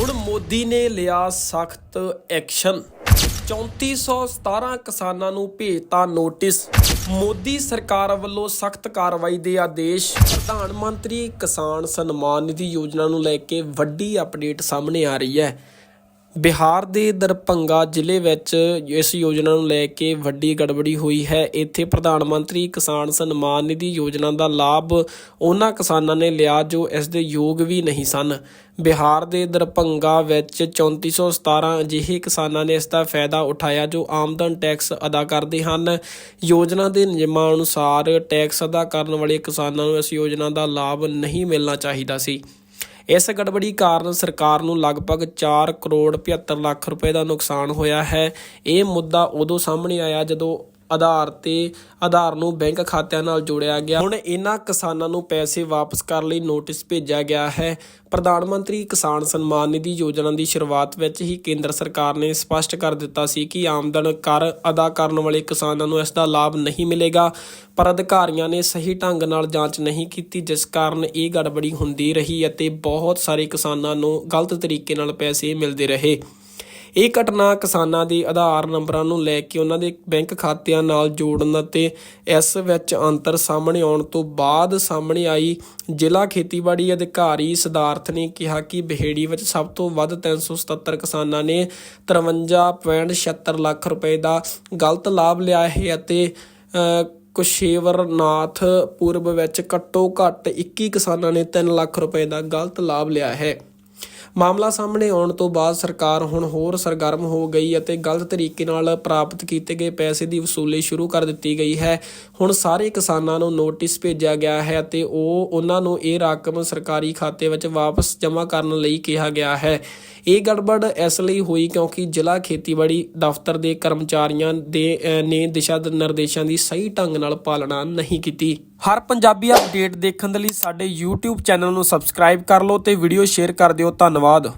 ਹੁਣ ਮੋਦੀ ਨੇ ਲਿਆ ਸਖਤ ਐਕਸ਼ਨ। 3417 ਕਿਸਾਨਾਂ ਨੂੰ ਭੇਜਤਾ ਨੋਟਿਸ। ਮੋਦੀ ਸਰਕਾਰ ਵੱਲੋਂ ਸਖਤ ਕਾਰਵਾਈ ਦੇ ਆਦੇਸ਼। ਪ੍ਰਧਾਨ ਮੰਤਰੀ ਕਿਸਾਨ ਸਨਮਾਨ ਨਿਧੀ ਯੋਜਨਾ ਨੂੰ ਲੈ ਕੇ ਵੱਡੀ ਅਪਡੇਟ ਸਾਹਮਣੇ ਆ ਰਹੀ ਹੈ। ਬਿਹਾਰ ਦੇ ਦਰਭੰਗਾ ਜ਼ਿਲ੍ਹੇ ਵਿੱਚ ਇਸ ਯੋਜਨਾ ਨੂੰ ਲੈ ਕੇ ਵੱਡੀ ਗੜਬੜੀ ਹੋਈ ਹੈ। ਇੱਥੇ ਪ੍ਰਧਾਨ ਮੰਤਰੀ ਕਿਸਾਨ ਸਨਮਾਨ ਨਿਧੀ ਯੋਜਨਾ ਦਾ ਲਾਭ ਉਹਨਾਂ ਕਿਸਾਨਾਂ ਨੇ ਲਿਆ ਜੋ ਇਸ ਦੇ ਯੋਗ ਵੀ ਨਹੀਂ ਸਨ। ਬਿਹਾਰ ਦੇ ਦਰਭੰਗਾ ਵਿੱਚ 3417 ਅਜਿਹੇ ਕਿਸਾਨਾਂ ਨੇ ਇਸ ਦਾ ਫਾਇਦਾ ਉਠਾਇਆ ਜੋ ਆਮਦਨ ਟੈਕਸ ਅਦਾ ਕਰਦੇ ਹਨ। ਯੋਜਨਾ ਦੇ ਨਿਯਮਾਂ ਅਨੁਸਾਰ ਟੈਕਸ ਅਦਾ ਕਰਨ ਵਾਲੇ ਕਿਸਾਨਾਂ ਨੂੰ ਇਸ ਯੋਜਨਾ ਦਾ ਲਾਭ ਨਹੀਂ ਮਿਲਣਾ ਚਾਹੀਦਾ ਸੀ। ਇਸ ਗੜਬੜੀ ਕਾਰਨ ਸਰਕਾਰ ਨੂੰ ਲਗਭਗ 4 ਕਰੋੜ 75 ਲੱਖ ਰੁਪਏ ਦਾ ਨੁਕਸਾਨ ਹੋਇਆ ਹੈ। ਇਹ ਮੁੱਦਾ ਉਦੋਂ ਸਾਹਮਣੇ ਆਇਆ ਜਦੋਂ ਆਧਾਰ ਤੇ ਆਧਾਰ ਨੂੰ ਬੈਂਕ ਖਾਤਿਆਂ ਨਾਲ ਜੋੜਿਆ ਗਿਆ। ਹੁਣ ਇਹਨਾਂ ਕਿਸਾਨਾਂ ਨੂੰ ਪੈਸੇ ਵਾਪਸ ਕਰਨ ਲਈ ਨੋਟਿਸ ਭੇਜਿਆ ਗਿਆ ਹੈ। ਪ੍ਰਧਾਨ ਮੰਤਰੀ ਕਿਸਾਨ ਸਨਮਾਨ ਨਿਧੀ ਯੋਜਨਾ ਦੀ ਸ਼ੁਰੂਆਤ ਵਿੱਚ ਹੀ ਕੇਂਦਰ ਸਰਕਾਰ ਨੇ ਸਪਸ਼ਟ ਕਰ ਦਿੱਤਾ ਸੀ ਕਿ ਆਮਦਨ ਕਰ ਅਦਾ ਕਰਨ ਵਾਲੇ ਕਿਸਾਨਾਂ ਨੂੰ ਇਸ ਦਾ ਲਾਭ ਨਹੀਂ ਮਿਲੇਗਾ, ਪਰ ਅਧਿਕਾਰੀਆਂ ਨੇ ਸਹੀ ਢੰਗ ਨਾਲ ਜਾਂਚ ਨਹੀਂ ਕੀਤੀ, ਜਿਸ ਕਾਰਨ ਇਹ ਗੜਬੜੀ ਹੁੰਦੀ ਰਹੀ ਅਤੇ ਬਹੁਤ ਸਾਰੇ ਕਿਸਾਨਾਂ ਨੂੰ ਗਲਤ ਤਰੀਕੇ ਨਾਲ ਪੈਸੇ ਮਿਲਦੇ ਰਹੇ। ਇਹ ਘਟਨਾ ਕਿਸਾਨਾਂ ਦੇ ਆਧਾਰ ਨੰਬਰਾਂ ਨੂੰ ਲੈ ਕੇ ਉਹਨਾਂ ਦੇ ਬੈਂਕ ਖਾਤਿਆਂ ਨਾਲ ਜੋੜਨ ਅਤੇ ਇਸ ਵਿੱਚ ਅੰਤਰ ਸਾਹਮਣੇ ਆਉਣ ਤੋਂ ਬਾਅਦ ਸਾਹਮਣੇ ਆਈ ਜ਼ਿਲ੍ਹਾ ਖੇਤੀਬਾੜੀ ਅਧਿਕਾਰੀ ਸਿਧਾਰਥ ਨੇ ਕਿਹਾ ਕਿ ਬਿਹੇੜੀ ਵਿੱਚ ਸਭ ਤੋਂ ਵੱਧ 377 ਕਿਸਾਨਾਂ ਨੇ 53.76 ਲੱਖ ਰੁਪਏ ਦਾ ਗਲਤ ਲਾਭ ਲਿਆ ਹੈ ਅਤੇ ਕੁਸ਼ੇਵਰਨਾਥ ਪੂਰਬ ਵਿੱਚ ਘੱਟੋ ਘੱਟ 21 ਕਿਸਾਨਾਂ ਨੇ 3 ਲੱਖ ਰੁਪਏ ਦਾ ਗਲਤ ਲਾਭ ਲਿਆ ਹੈ। ਮਾਮਲਾ ਸਾਹਮਣੇ ਆਉਣ ਤੋਂ ਬਾਅਦ ਸਰਕਾਰ ਹੁਣ ਹੋਰ ਸਰਗਰਮ ਹੋ ਗਈ ਅਤੇ ਗਲਤ ਤਰੀਕੇ ਨਾਲ ਪ੍ਰਾਪਤ ਕੀਤੇ ਗਏ ਪੈਸੇ ਦੀ ਵਸੂਲੀ ਸ਼ੁਰੂ ਕਰ ਦਿੱਤੀ ਗਈ ਹੈ। ਹੁਣ ਸਾਰੇ ਕਿਸਾਨਾਂ ਨੂੰ ਨੋਟਿਸ ਭੇਜਿਆ ਗਿਆ ਹੈ ਅਤੇ ਉਹ ਉਹਨਾਂ ਨੂੰ ਇਹ ਰਕਮ ਸਰਕਾਰੀ ਖਾਤੇ ਵਿੱਚ ਵਾਪਸ ਜਮ੍ਹਾਂ ਕਰਨ ਲਈ ਕਿਹਾ ਗਿਆ ਹੈ। ਇਹ ਗੜਬੜ ਇਸ ਲਈ ਹੋਈ ਕਿਉਂਕਿ ਜ਼ਿਲ੍ਹਾ ਖੇਤੀਬਾੜੀ ਦਫ਼ਤਰ ਦੇ ਕਰਮਚਾਰੀਆਂ ਦੇ ਨੇ ਦਿਸ਼ਾ ਨਿਰਦੇਸ਼ਾਂ ਦੀ ਸਹੀ ਢੰਗ ਨਾਲ ਪਾਲਣਾ ਨਹੀਂ ਕੀਤੀ। ਹਰ ਪੰਜਾਬੀ ਅਪਡੇਟ ਦੇਖਣ ਦੇ ਲਈ ਸਾਡੇ YouTube ਚੈਨਲ ਨੂੰ ਸਬਸਕ੍ਰਾਈਬ ਕਰ ਲਓ ਤੇ ਵੀਡੀਓ ਸ਼ੇਅਰ ਕਰ ਦਿਓ। ਧੰਨਵਾਦ।